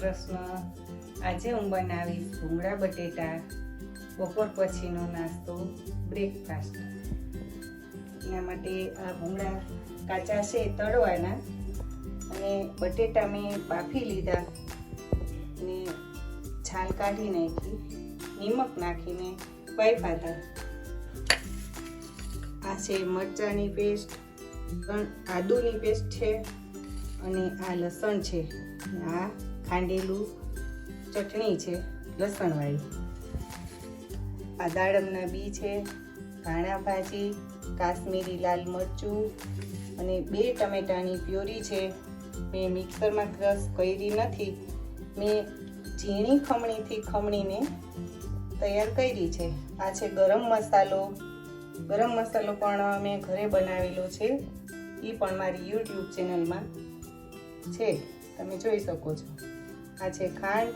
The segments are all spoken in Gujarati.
કૃષ્ણ આજે હું બનાવીશ ભૂંગળા બટેટા, બપોર પછીનો નાસ્તો બ્રેકફાસ્ટ એના માટે આ ભૂંગળા કાચા છે તળવાના અને બટેટા મેં બાફી લીધા ને છાલ કાઢી નાખી, નિમક નાખીને બાફા હતા. આ છે મરચાંની પેસ્ટ આદુની પેસ્ટ છે અને આ લસણ છે. આ ખાંડેલું ચટણી છે, લસણવાળી. આ દાડમના બી છે, ધાણા ભાજી, કાશ્મીરી લાલ મરચું અને બે ટમેટાની પ્યોરી છે. મેં મિક્સરમાં ક્રશ કરી નથી. મેં ઝીણી ખમણીથી ખમણીને તૈયાર કરી છે. આ છે ગરમ મસાલો. ગરમ મસાલો પણ મેં ઘરે બનાવેલો છે. એ પણ મારી યુટ્યુબ ચેનલમાં છે. તમે જોઈ શકો છો. આ છે ખાંડ,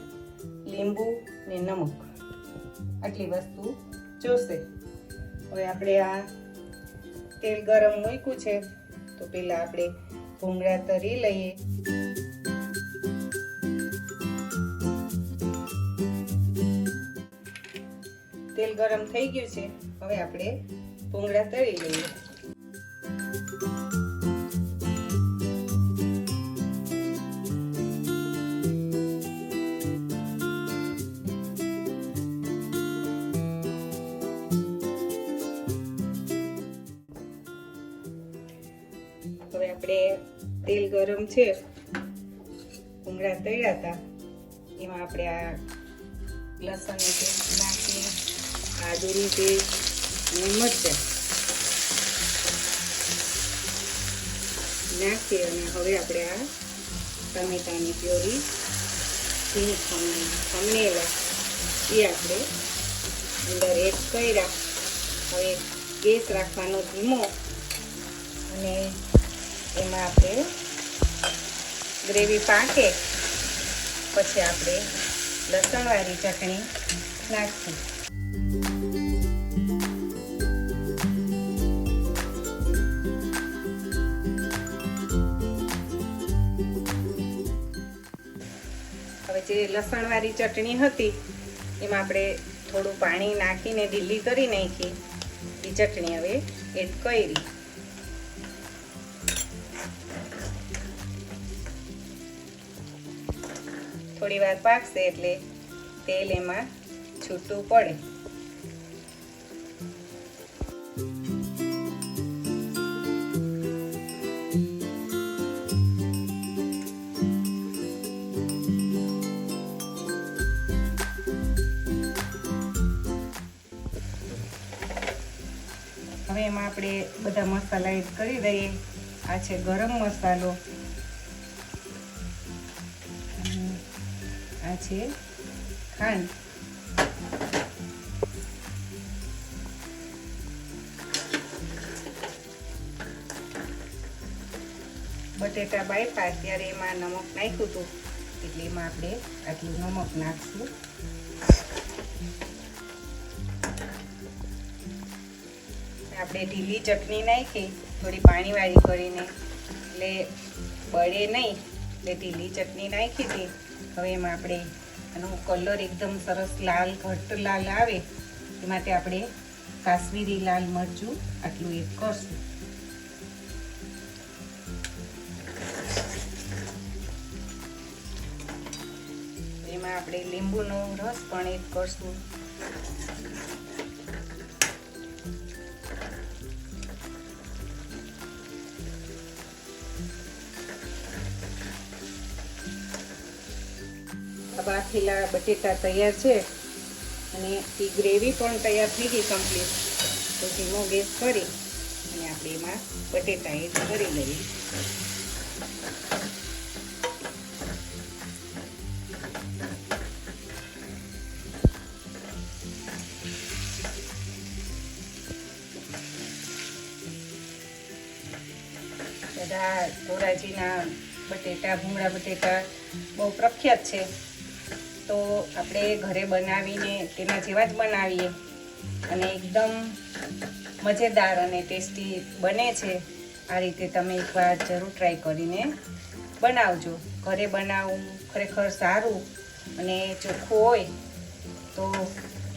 લીંબુ ને નમક. આટલી વસ્તુ જોશે. હવે આપણે આ તેલ ગરમ મૂક્યું છે, તો પહેલાં આપણે ભૂંગળા તરી લઈએ. તેલ ગરમ થઈ ગયું છે, હવે આપણે ભૂંગળા તરી લઈએ. હવે આપણે તેલ ગરમ છે ભૂંગળા તળ્યા હતા, એમાં આપણે આ લસણ છે નાખી આદુની પેસ્ટ અને મરચાં નાખી અને હવે આપણે આ ટમેટાની પ્યોરી ઝીણી ખમણી, ખમણેલા, એ આપણે અંદર એડ કર્યા. હવે ગેસ રાખવાનો ધીમો અને એમાં આપણે ગ્રેવી પાકે. પછી આપણે લસણવાળી ચટણી નાખીશું. હવે જે લસણવાળી ચટણી હતી, એમાં આપણે થોડું પાણી નાખીને ઢીલી કરી નાખી. એ ચટણી હવે એડ કરી. થોડી વાર પાકશે એટલે તેલ એમાં છૂટું પડે. હવે એમાં આપણે બધા મસાલા એડ કરી દઈએ. આ છે ગરમ મસાલો. આ છે ખાંડ. બટેટા બાફા ત્યારે એમાં નમક નાખ્યું હતું. એટલે એમાં આપણે આટલું નમક નાખશું. આપણે ઢીલી ચટણી નાખી, થોડી પાણીવાળી કરીને. એટલે બળે નહીં, એટલે ઢીલી ચટણી નાખી હતી. હવે એમાં આપણે આનો કલર એકદમ સરસ લાલ, ઘટ્ટ લાલ આવે એ માટે આપણે કાશ્મીરી લાલ મરચું આટલું એડ કરશું. એમાં આપણે લીંબુનો રસ પણ એડ કરશું. બાફેલા બટેટા તૈયાર છે. અને એ ગ્રેવી પણ તૈયાર થઈ ગઈ કમ્પ્લીટ તો ધીમો ગેસ કરી અને આપણે એમાં બટેટા એડ કરી લઈએ. બધા ધોરાજીના બટેટા, ભૂંગળા બટેટા બહુ પ્રખ્યાત છે. તો આપણે ઘરે બનાવીને તેના જેવા જ બનાવીએ. અને એકદમ મજેદાર અને ટેસ્ટી બને છે. આ રીતે તમે એકવાર જરૂર ટ્રાય કરીને બનાવજો. ઘરે બનાવવું ખરેખર સારું અને ચોખ્ખું હોય તો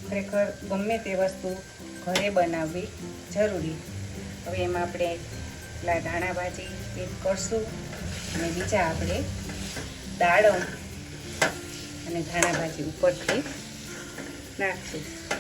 ખરેખર ગમે તે વસ્તુ ઘરે બનાવવી જરૂરી. હવે એમાં આપણે પેલા ધાણાભાજી ભાજી એડ કરશું અને બીજા આપણે દાડમ અને ધાણા ભાજી ઉપરથી નાખશું.